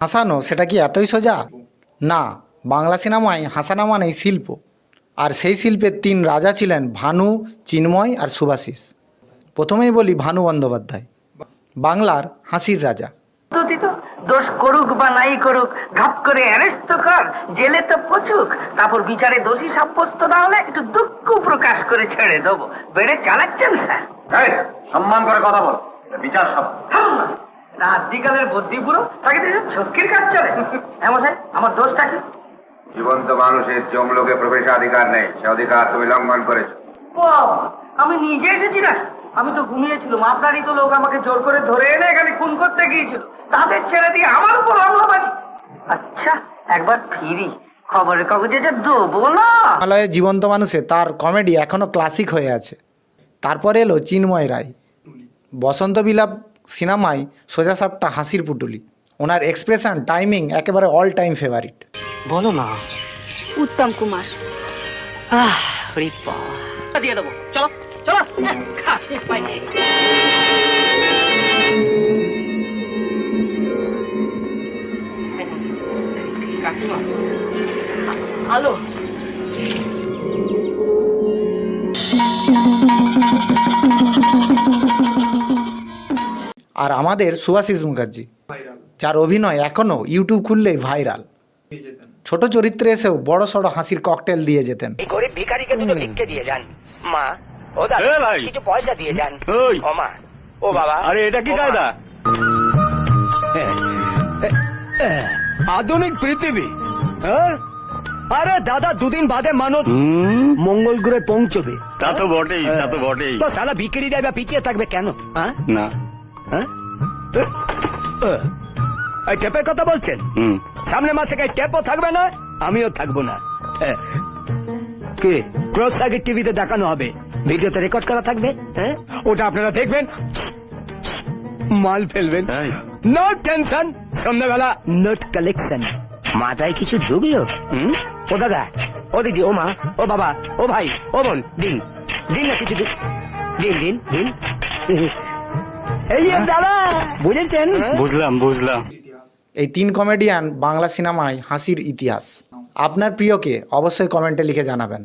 হাসানো সেটা কি এতই সোজা? না বাংলা সিনেমায় হাসানা মানেই শিল্প। আর সেই শিল্পের তিন রাজা ছিলেন ভানু চিন্ময় আর সুভাষিস। প্রথমেই বলি ভানু বন্দ্যোপাধ্যায়। বাংলার হাসির রাজা। দোষ করুক বা নাই করুক ঘাপ করে অ্যারেস্ট তো কর জেলে তো পচুক। তারপর বিচারে দোষী সাব্যস্ত না হলে একটু দুঃখ প্রকাশ করে ছেড়ে দেবো। বেড়ে চালাচ্ছেন স্যার। সম্মান করে কথা বল। বিচার সভা। রাত বিকালের বুদ্ধি পুরো তাকে এসব কাজ চলে। এমন স্যার আমার দোষটা কি? জীবন্ত মানুষের জমলোকে প্রবেশাধিকার নেই সে অধিকার তুমি লঙ্ঘন করেছ। আমি নিজে এসেছি না আমি তো ঘুমিয়েছিলাম আপনারই তো লোক আমাকে জোর করে ধরে এনে এখানে খুন করতে গিয়েছিল। তাদের ছেড়ে দিয়ে আমার উপর হামলাবাজি আচ্ছা একবার ফিরি। খবরের কাগজে যে দেবো না। জীবন্ত মানুষে তার কমেডি এখনও ক্লাসিক হয়ে আছে। তারপরে এলো চিন্ময় রায়। বসন্ত বিলাপ সিনেমায় সোজা সাপটা হাসির পুটুলি। ওনার এক্সপ্রেশন টাইমিং একেবারে অল টাইম ফেভারিট বলো না। উত্তম কুমার। আহ দিয়ে দেবো। চলো চলো। কাকিমা আলো। আর আমাদের সুভাষিস মুখার্জি যার অভিনয় এখনও ইউটিউব খুললেই ভাইরাল ছোট চরিত্রে এসেও বড় সড়ো হাসির ককটেল দিয়ে যেতেন। গরিব ভিখারিকে দুটো ভিক্ষে দিয়ে যান। মা ও দাদা কিছু পয়সা দিয়ে যান। ও মা ও বাবা আরে এটা কি কায়দা? আধুনিক পৃথিবী হ্যাঁ? আরে দাদা দুদিন বাদে মানুষ মঙ্গল গ্রহে পৌঁছবে। তা তো বটেই তা তো বটেই। তো সারা বিক্রি দেবে পিছিয়ে থাকবে কেন? হ্যাঁ? না। হ্যাঁ? এই টেপের কথা বলছেন? হুম। সামনে মাস থেকে টেপও থাকবে না আমিও থাকব না। হ্যাঁ। কে ক্রস সার্কিট টিভিতে দেখানো হবে। ভিডিওতে রেকর্ড করা থাকবে? হ্যাঁ? ওটা আপনারা দেখবেন। মাল ফেলবেন? নো টেনশন সন্ধ্যাবেলা নোট কালেকশন মাথায় কিছু ঢুকলো ও দাদা ও দিদি ও মা ও বাবা ও ভাই ও বোন দিন। দিন না কিছু দিন। দিন দিন দিন। এই যে দাদা বুঝেছেন? বুঝলাম বুঝলাম। এই তিন কমেডিয়ান বাংলা সিনেমায় হাসির ইতিহাস। আপনার প্রিয়কে অবশ্যই কমেন্টে লিখে জানাবেন।